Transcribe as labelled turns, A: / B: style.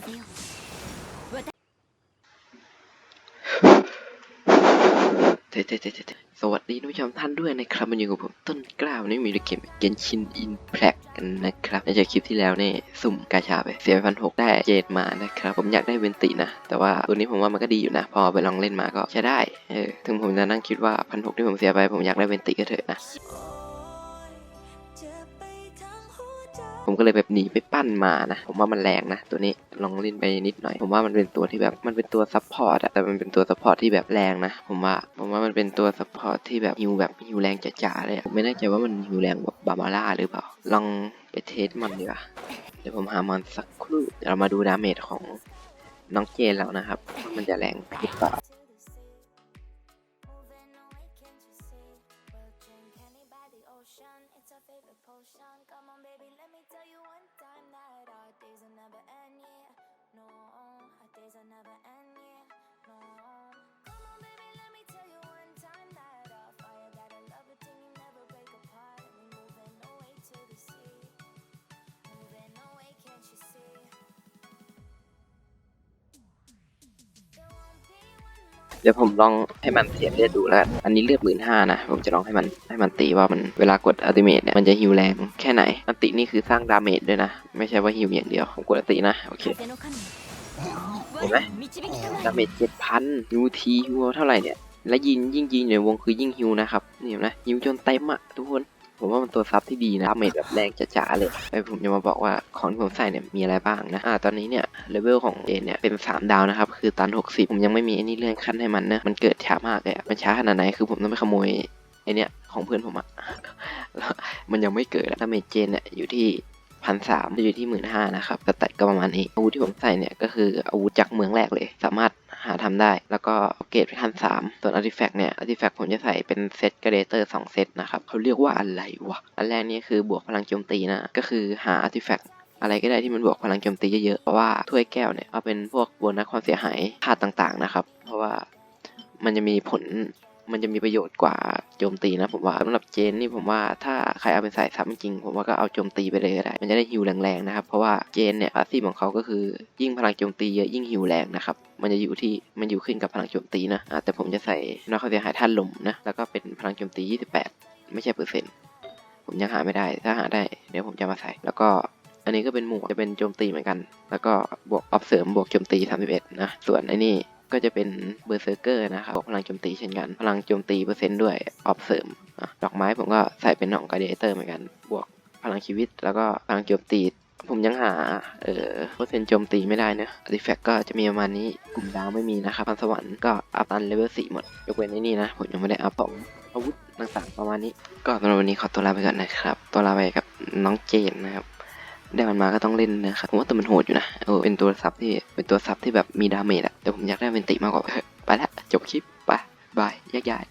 A: 風よ
B: เท่ๆๆๆสวัสดีท่านผู้ชมท่านด้วยนะครับมันอยู่กับผมต้นกล้าวันนี้มีเกมเกนชินอินแพลกกันนะครับในจากคลิปที่แล้วเนี่ยสุ่มกาชาไปเสียไปพันหกได้เจดมานะครับ ผมอยากได้เวนตินะ แต่ว่าตัวนี้ผมว่ามันก็ดีอยู่นะ พอไปลองเล่นมาก็ใช้ได้เออถึงผมจะนั่งคิดว่าพันหกที่ผมเสียไปผมอยากได้เวนติก็เถอะนะ ผมก็เลยแบบหนีไปปั้นมานะ ผมว่ามันแรงนะตัวนี้ลองเล่นไปนิดหน่อย ผมว่ามันเป็นตัวที่แบบมันเป็นตัวซับพอร์ตอะแต่มันเป็นตัวซัพพอร์ตที่แบบแรงนะ ผมว่าผมว่ามันเป็นตัวซัพพอร์ตที่แบบฮิวแบบฮิวแรงจ๋าๆเลยอะผมไม่แน่ใจว่ามันฮิวแรงแบบบาบาร่าหรือเปล่า ลองไปเทสมันดีกว่าเดี๋ยวผมหามันสักครู่เดี๋ยวเรามาดูดาเมจของน้องเจนแล้วนะครับว่ามันจะแรงหรือเปล่า motion, it's our favorite potion. Come on, baby, let me tell you one time that our days will never end. Yeah, no, our
C: days will never end.
B: เดี๋ยวผมลองให้มันเทียบเลือดดูแล้ว อันนี้เลือดหมื่นห้านะ ผมจะลองให้มันให้มันตีว่ามันเวลากดอัลติเมตเนี่ยมันจะฮิวแรงแค่ไหน อันตินี่คือสร้างดาเมจด้วยนะ ไม่ใช่ว่าฮิวอย่างเดียว ผมกดอัตินะ โอเค เห็นไหมดาเมจเจ็ดพันยูทีฮิวเท่าไหร่เนี่ย และยิงยิ่งยิงในวงคือยิ่งฮิวนะครับ นี่นะฮิวจนเต็มอะทุกคน ผมว่ามันตัวซับที่ดีนะดาเมจแบบแรงจ๋าๆเลยไอผมจะมาบอกว่าของที่ผมใส่เนี่ยมีอะไรบ้างนะอ่าตอนนี้เนี่ยเลเวลของเอเนี่ยเป็น 3 ดาวนะครับคือตัน 60 ผมยังไม่มีไอ้นี่เลื่อนขั้นให้มันนะมันเกิดช้ามากเลยมันช้าขนาดไหนคือผมต้องไปขโมยไอเนี่ยของเพื่อนผมอะมันยังไม่เกิดอะดาเมจเจนเนี่ยอยู่ที่พันสามจะอยู่ที่หมื่นห้านะครับสแตทก็ประมาณนี้อาวุธที่ผมใส่เนี่ยก็คืออาวุธจากเมืองแรกเลย สามารถ หาทำได้ แล้วก็เกรดไปขั้นสามส่วนอาร์ติแฟกต์เนี่ยอาร์ติแฟกต์ผมจะใส่เป็นเซตกระเดเตอร์สองเซตนะครับเขาเรียกว่าอะไรวะอันแรกนี่คือบวกพลังโจมตีนะก็คือหาอาร์ติแฟกต์อะไรก็ได้ที่มันบวกพลังโจมตีเยอะๆเพราะว่าถ้วยแก้วเนี่ยเอาเป็นพวกโบนัสความเสียหายธาตุต่างๆนะครับ เพราะว่ามันจะมีผล มันจะมีประโยชน์กว่าโจมตีนะผมว่าสำหรับเจนนี่ผมว่าถ้าใครเอาเป็นสายซับจริงผมว่าก็เอาโจมตีไปเลยก็ได้ มันจะได้ฮิวแรงๆนะครับ เพราะว่าเจนเนี่ยอาซีของเขาก็คือยิ่งพลังโจมตีเยอะยิ่งฮิวแรงนะครับมันจะอยู่ที่มันอยู่ขึ้นกับพลังโจมตีนะแต่ผมจะใส่นอกควาเสียหายท่านลมนะแล้วก็เป็นพลังโจมตี 28 ไม่ใช่เปอร์เซ็นต์ผมยังหาไม่ได้ถ้าหาได้เดี๋ยวผมจะมาใส่แล้วก็อันนี้ก็เป็นหมวกจะเป็นโจมตีเหมือนกัน แล้วก็บวกออฟเสริมบวกโจมตี 31 นะ ส่วนไอ้นี่ ก็จะเป็นเบอร์เซอร์เกอร์นะครับบวกพลังโจมตีเช่นกัน พลังโจมตีเปอร์เซ็นต์ด้วยออฟเสริมดอกไม้ผมก็ใส่เป็นของกาเดเตอร์เหมือนกัน บวกพลังชีวิต แล้วก็พลังโจมตีผมยังหา เอ่อเปอร์เซ็นต์โจมตีไม่ได้นะอาร์ติแฟกก็จะมีประมาณนี้กลุ่มดาวไม่มีนะครับพันสวรรค์ก็อัพตันเลเวล4หมด ยกเว้นไอ้นี่นะ ผมยังไม่ได้อัพของอาวุธต่างๆประมาณนี้ ก็สำหรับวันนี้ขอตัวลาไปก่อนนะครับ ตัวลาไปกับน้องเจนนะครับ ได้มันมาก็ต้องเล่นนะครับผมว่าตัวมันโหดอยู่นะเออเป็นตัวซับที่เป็นตัวซับที่แบบมีดาเมจอะแต่ผมอยากได้เป็นติมากกว่าไปละจบคลิปไปบายแยกย้าย